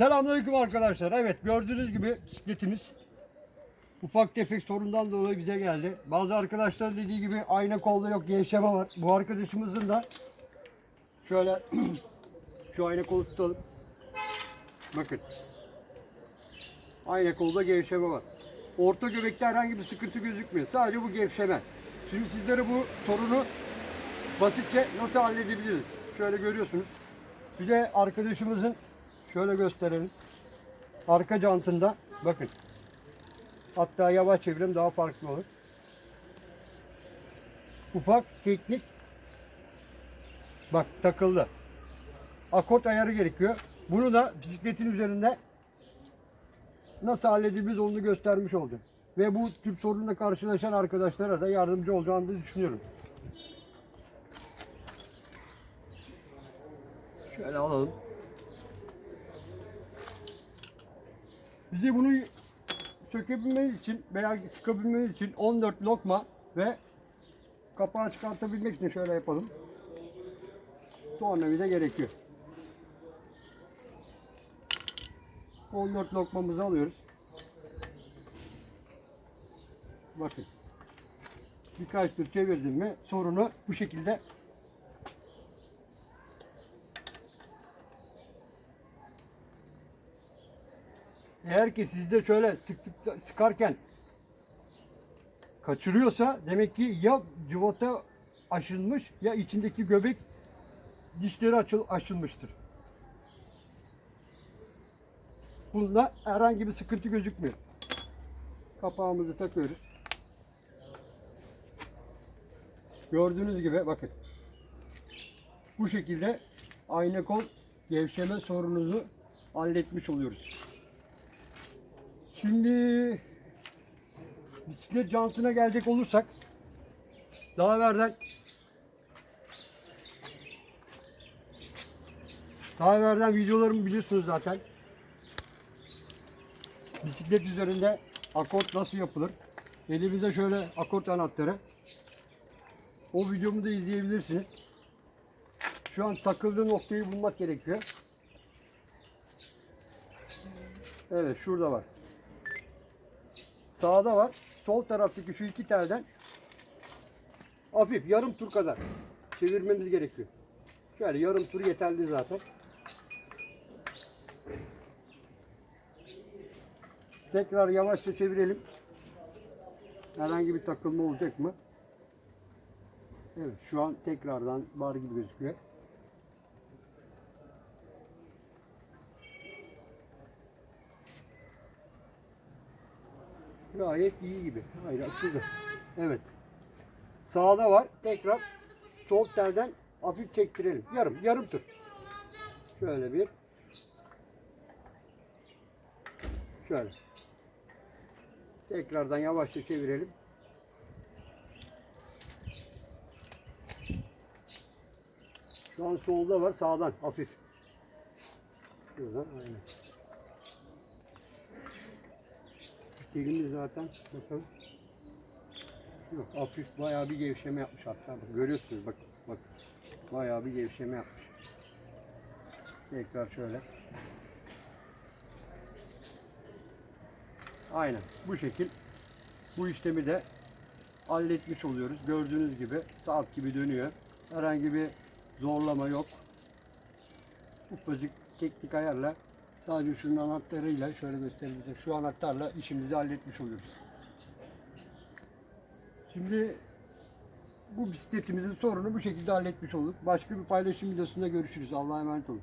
Selamünaleyküm arkadaşlar. Evet gördüğünüz gibi bisikletimiz ufak tefek sorundan dolayı bize geldi. Bazı arkadaşlar dediği gibi ayna kolda yok gevşeme var. Bu arkadaşımızın da şöyle şu ayna kolu tutalım. Bakın. Ayna kolda gevşeme var. Orta göbekte herhangi bir sıkıntı gözükmüyor. Sadece bu gevşeme. Şimdi sizlere bu sorunu basitçe nasıl halledebiliriz? Şöyle görüyorsunuz. Bir de arkadaşımızın şöyle gösterelim. Arka jantında bakın. Hatta yavaş çevirelim daha farklı olur. Ufak teknik bak takıldı. Akort ayarı gerekiyor. Bunu da bisikletin üzerinde nasıl halledilmez onu göstermiş oldu. Ve bu tür sorunla karşılaşan arkadaşlara da yardımcı olacağını düşünüyorum. Şöyle alalım. Bize bunu sökebilmeniz için veya sıkabilmeniz için 14 lokma ve kapağı çıkartabilmek için şöyle yapalım. Tornavida gerekiyor. 14 lokmamızı alıyoruz. Bakın. Birkaç tur çevirdim mi sorunu bu şekilde Eğer ki sizde şöyle sık sık sıkarken kaçırıyorsa demek ki ya cıvata aşınmış ya içindeki göbek dişleri açıl, aşınmıştır. Bunda herhangi bir sıkıntı gözükmüyor. Kapağımızı takıyoruz. Gördüğünüz gibi bakın. Bu şekilde ayna kol gevşeme sorununuzu halletmiş oluyoruz. Şimdi bisiklet jantına gelecek olursak daha evvelden daha evvelden videolarımı biliyorsunuz zaten. Bisiklet üzerinde akort nasıl yapılır? Elimizde şöyle akort anahtarı. O videomu da izleyebilirsiniz. Şu an takıldığı noktayı bulmak gerekiyor. Evet şurada var. Sağda var. Sol taraftaki şu iki telden hafif yarım tur kadar çevirmemiz gerekiyor. Şöyle yarım tur yeterli zaten. Tekrar yavaşça çevirelim. Herhangi bir takılma olacak mı? Evet şu an tekrardan bar gibi gözüküyor. Gayet iyi gibi. Hayır açıldı. Evet. Sağda var. Tekrar sol telden hafif çektirelim. Yarım, yarım tur. Şöyle bir. Şöyle. Tekrardan yavaşça çevirelim. Şu an solda var, sağdan hafif. Şuradan aynen. Dilimiz zaten bakalım. Yok hafif bayağı bir gevşeme yapmış hatta bak, görüyorsunuz bak bak bayağı bir gevşeme yapmış. Tekrar şöyle. Aynen bu şekil bu işlemi de halletmiş oluyoruz. Gördüğünüz gibi saat gibi dönüyor. Herhangi bir zorlama yok. Ufacık teknik ayarla sadece şunun anahtarıyla şöyle göstereyim. Şu anahtarla işimizi halletmiş oluyoruz. Şimdi bu bisikletimizin sorunu bu şekilde halletmiş olduk. Başka bir paylaşım videosunda görüşürüz. Allah'a emanet olun.